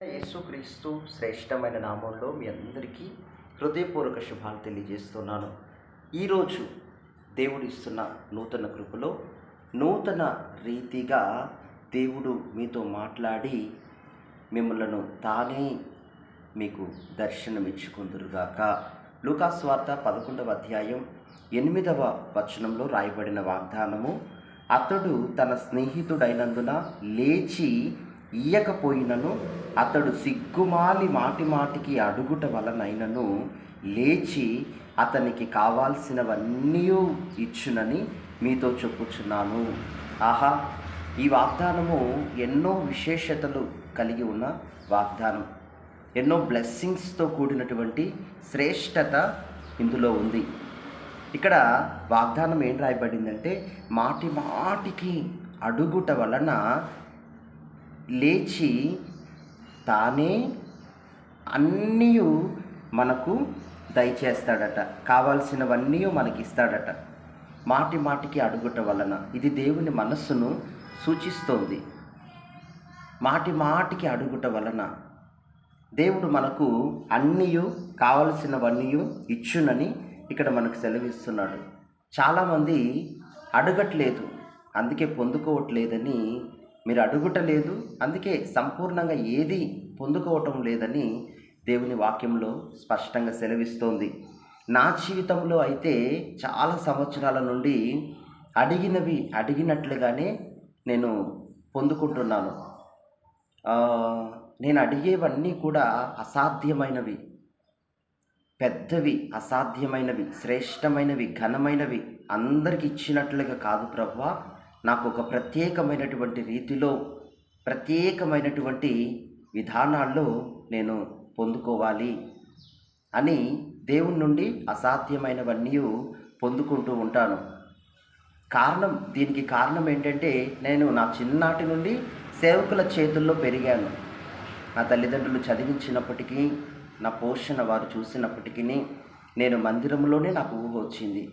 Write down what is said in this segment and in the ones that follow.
యేసుక్రీస్తు శ్రేష్టమైన నామంలో మీ అందరికీ హృదయపూర్వక శుభాలు తెలియజేస్తున్నాను. ఈరోజు దేవుడు ఇస్తున్న నూతన కృపలో నూతన రీతిగా దేవుడు మీతో మాట్లాడి మిమ్మలను తానే మీకు దర్శనమిచ్చుకుందురుగాక. లూకాస్వార్త పదకొండవ అధ్యాయం ఎనిమిదవ వచనంలో రాయబడిన వాగ్దానము అతడు తన స్నేహితుడైనందున లేచి ఇయ్యకపోయినను అతడు సిగ్గుమాలి మాటి మాటికి అడుగుట వలనైనను లేచి అతనికి కావాల్సినవన్నీ ఇచ్చునని మీతో చెప్పుచున్నాను. ఆహా ఈ వాగ్దానము ఎన్నో విశేషతలు కలిగి ఉన్న వాగ్దానం. ఎన్నో బ్లెస్సింగ్స్తో కూడినటువంటి శ్రేష్టత ఇందులో ఉంది. ఇక్కడ వాగ్దానం ఏం రాయబడిందంటే మాటి మాటికి అడుగుట వలన లేచి తానే అన్నీ మనకు దయచేస్తాడట. కావాల్సినవన్నీ మనకి ఇస్తాడట మాటి మాటికి అడుగుట వలన ఇది దేవుని మనస్సును సూచిస్తోంది. మాటి మాటికి అడుగుట వలన దేవుడు మనకు అన్నీ కావలసినవన్నీ ఇచ్చునని ఇక్కడ మనకు సెలవిస్తున్నాడు. చాలామంది అడగట్లేదు. అందుకే పొందుకోవట్లేదని మీరు అడుగుట లేదు అందుకే సంపూర్ణంగా ఏది పొందుకోవటం లేదని దేవుని వాక్యంలో స్పష్టంగా సెలవిస్తోంది. నా జీవితంలో అయితే చాలా సంవత్సరాల నుండి అడిగినవి అడిగినట్లుగానే నేను పొందుకుంటున్నాను. నేను అడిగేవన్నీ కూడా అసాధ్యమైనవి. పెద్దవి అసాధ్యమైనవి శ్రేష్టమైనవి ఘనమైనవి అందరికి ఇచ్చినట్లుగా కాదు ప్రభా. నాకు ఒక ప్రత్యేకమైనటువంటి రీతిలో ప్రత్యేకమైనటువంటి విధానాల్లో నేను పొందుకోవాలి అని దేవుని నుండి అసాధ్యమైనవన్నీ పొందుకుంటూ ఉంటాను. కారణం దీనికి కారణం ఏంటంటే నేను నా చిన్ననాటి నుండి సేవకుల చేతుల్లో పెరిగాను. నా తల్లిదండ్రులు చదివించినప్పటికీ నా పోషణ వారు చూసినప్పటికీ నేను మందిరంలోనే నాకు ఊహ వచ్చింది.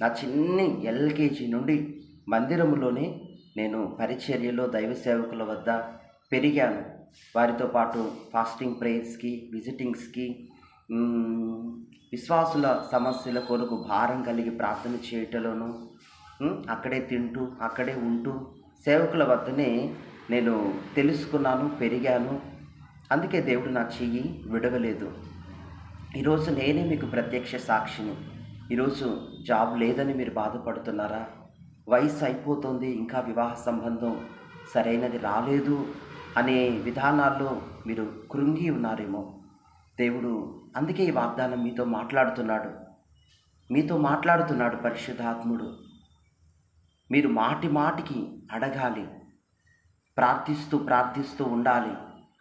నా చిన్ని ఎల్కేజీ నుండి మందిరంలోనే నేను పరిచర్యలో దైవ సేవకుల వద్ద పెరిగాను. వారితో పాటు ఫాస్టింగ్ ప్రేయర్స్కి విజిటింగ్స్కి విశ్వాసుల సమస్యల కొరకు భారం కలిగి ప్రార్థన చేయటంలోను అక్కడే తింటూ అక్కడే ఉంటూ సేవకుల వద్దనే నేను తెలుసుకున్నాను పెరిగాను. అందుకే దేవుడు నా చెయ్యి విడవలేదు. ఈరోజు నేనే మీకు ప్రత్యక్ష సాక్షిని. ఈరోజు జాబ్ లేదని మీరు బాధపడుతున్నారా? వయసు అయిపోతుంది ఇంకా వివాహ సంబంధం సరైనది రాలేదు అనే విధానాల్లో మీరు కృంగి ఉన్నారేమో. దేవుడు అందుకే ఈ వాగ్దానం మీతో మాట్లాడుతున్నాడు. మీతో మాట్లాడుతున్నాడు పరిశుద్ధాత్ముడు. మీరు మాటి మాటికి అడగాలి. ప్రార్థిస్తూ ప్రార్థిస్తూ ఉండాలి.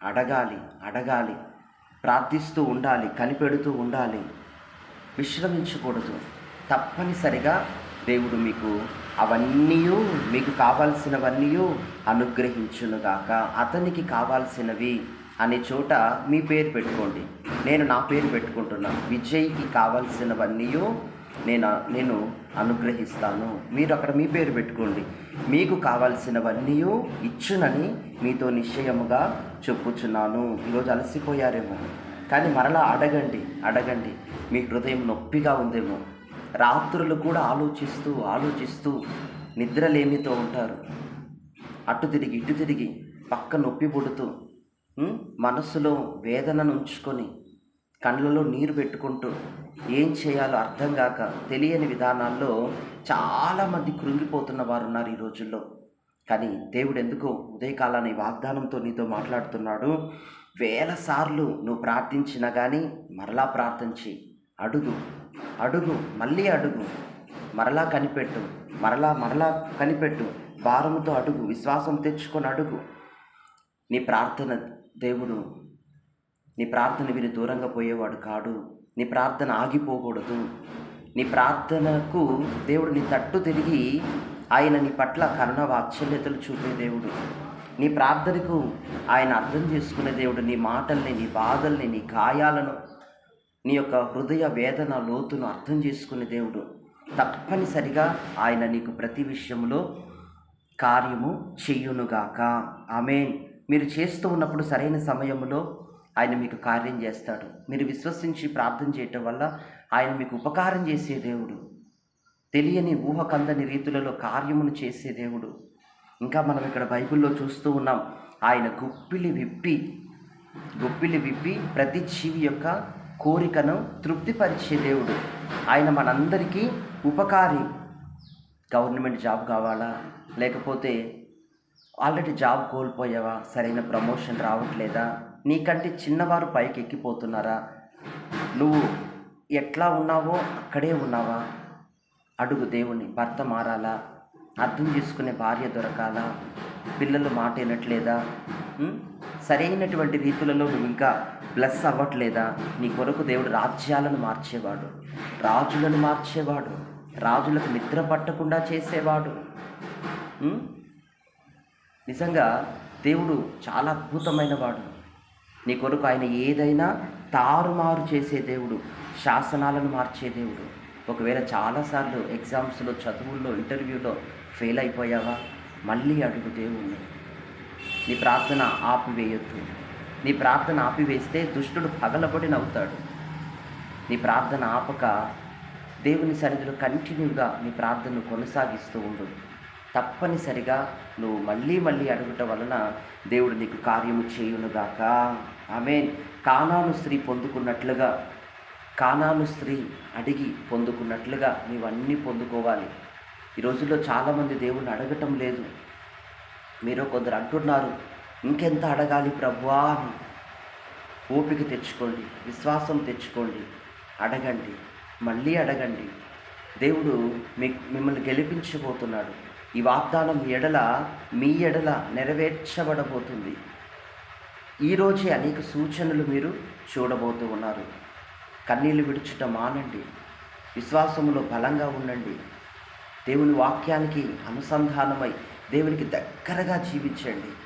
అడగాలి అడగాలి. ప్రార్థిస్తూ ఉండాలి కనిపెడుతూ ఉండాలి. విశ్రమించకూడదు. తప్పనిసరిగా దేవుడు మీకు అవన్నీ మీకు కావాల్సినవన్నీ అనుగ్రహించునుగాక. అతనికి కావాల్సినవి అనే చోట మీ పేరు పెట్టుకోండి. నేను నా పేరు పెట్టుకుంటున్నా. విజయ్కి కావాల్సినవన్నీ నేను నేను అనుగ్రహిస్తాను. మీరు అక్కడ మీ పేరు పెట్టుకోండి. మీకు కావాల్సినవన్నీ ఇచ్చునని మీతో నిశ్చయముగా చెప్పుచున్నాను. ఈరోజు అలసిపోయారేమో. కానీ మరలా అడగండి అడగండి. మీ హృదయం నొప్పిగా ఉందేమో. రాత్రులు కూడా ఆలోచిస్తూ ఆలోచిస్తూ నిద్రలేమితో ఉంటారు. అటు తిరిగి ఇటు తిరిగి పక్క నొప్పి పుడుతూ మనస్సులో వేదనను ఉంచుకొని కళ్ళలో నీరు పెట్టుకుంటూ ఏం చేయాలో అర్థం కాక తెలియని విధానాల్లో చాలామంది కృంగిపోతున్న వారు ఉన్నారు ఈ రోజుల్లో. కానీ దేవుడు ఎందుకో ఉదయకాలాన్ని వాగ్దానంతో నీతో మాట్లాడుతున్నాడు? వేల సార్లు నువ్వు ప్రార్థించినా కానీ మరలా ప్రార్థించి అడుగు. అడుగు మళ్ళీ అడుగు. మరలా కనిపెట్టు మరలా మరలా కనిపెట్టు. భారముతో అడుగు విశ్వాసం తెచ్చుకొని అడుగు. నీ ప్రార్థన దేవుడు నీ ప్రార్థన విని దూరంగా పోయేవాడు కాడు. నీ ప్రార్థన ఆగిపోకూడదు. నీ ప్రార్థనకు దేవుడు నీ తట్టు తిరిగి ఆయన నీ పట్ల కరుణ వాత్సల్యతలు చూపే దేవుడు. నీ ప్రార్థనకు ఆయన అర్థం చేసుకునే దేవుడు. నీ మాటల్ని నీ బాధల్ని నీ గాయాలను నీ యొక్క హృదయ వేదన లోతును అర్థం చేసుకునే దేవుడు. తప్పనిసరిగా ఆయన నీకు ప్రతి విషయంలో కార్యము చెయ్యునుగాక ఆమెన్. మీరు చేస్తూ ఉన్నప్పుడు సరైన సమయంలో ఆయన మీకు కార్యం చేస్తాడు. మీరు విశ్వసించి ప్రార్థన చేయటం వల్ల ఆయన మీకు ఉపకారం చేసే దేవుడు. తెలియని ఊహకందని రీతులలో కార్యమును చేసే దేవుడు. ఇంకా మనం ఇక్కడ బైబిల్లో చూస్తూ ఉన్నాం ఆయన గుప్పిలి విప్పి గుప్పిలి విప్పి ప్రతి జీవి యొక్క కోరికను తృప్తిపరిచే దేవుడు. ఆయన మనందరికీ ఉపకారి. గవర్నమెంట్ జాబ్ కావాలా? లేకపోతే ఆల్రెడీ జాబ్ కోల్పోయావా? సరైన ప్రమోషన్ రావట్లేదా? నీకంటే చిన్నవారు పైకి ఎక్కిపోతున్నారా నువ్వు ఎట్లా ఉన్నావో అక్కడే ఉన్నావా? అడుగు దేవుని భర్త మారాలా? అర్థం చేసుకునే భార్య దొరకాలా? పిల్లలు మాట వినట్లేదా సరైనటువంటి రీతులలో నువ్వు ఇంకా ప్లస్ అవ్వట్లేదా? నీ కొరకు దేవుడు రాజ్యాలను మార్చేవాడు. రాజులను మార్చేవాడు. రాజులకు నిద్ర పట్టకుండా చేసేవాడు. నిజంగా దేవుడు చాలా అద్భుతమైన వాడు నీ కొరకు ఆయన ఏదైనా తారుమారు చేసే దేవుడు శాసనాలను మార్చే దేవుడు. ఒకవేళ చాలాసార్లు ఎగ్జామ్స్లో చదువుల్లో ఇంటర్వ్యూలో ఫెయిల్ అయిపోయావా? మళ్ళీ అడుగు దేవుణ్ణి. నీ ప్రార్థన ఆపివేయొద్దు. నీ ప్రార్థన ఆపివేస్తే దుష్టుడు పగలబడి నవ్వుతాడు. నీ ప్రార్థన ఆపక దేవుని సన్నిధిలో కంటిన్యూగా నీ ప్రార్థనను కొనసాగిస్తూ ఉండు. తప్పనిసరిగా నువ్వు మళ్ళీ మళ్ళీ అడుగుట వలన దేవుడు నీకు కార్యము చేయునుగాక. ఆమె కానాను స్త్రీ పొందుకున్నట్లుగా కానాను స్త్రీ అడిగి పొందుకున్నట్లుగా నీవన్నీ పొందుకోవాలి. ఈ రోజుల్లో చాలామంది దేవుణ్ణి అడగటం లేదు. మీరు కొందరు అంటున్నారు ఇంకెంత అడగాలి ప్రభువా అని. ఓపిక తెచ్చుకోండి విశ్వాసం తెచ్చుకోండి. అడగండి మళ్ళీ అడగండి. దేవుడు మీ మిమ్మల్ని గెలిపించబోతున్నాడు. ఈ వాగ్దానం ఎడల మీ ఎడల నెరవేర్చబడబోతుంది. ఈరోజే అనేక సూచనలు మీరు చూడబోతూ ఉన్నారు. కన్నీళ్ళు విడుచుట మానండి. విశ్వాసములో బలంగా ఉండండి. దేవుని వాక్యానికి అనుసంధానమై దేవునికి దగ్గరగా జీవించండి.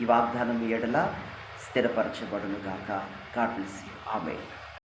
ఈ వాగ్దానం ఎడల స్థిరపరచబడును గాక గాడ్ బ్లెస్ యూ. ఆమె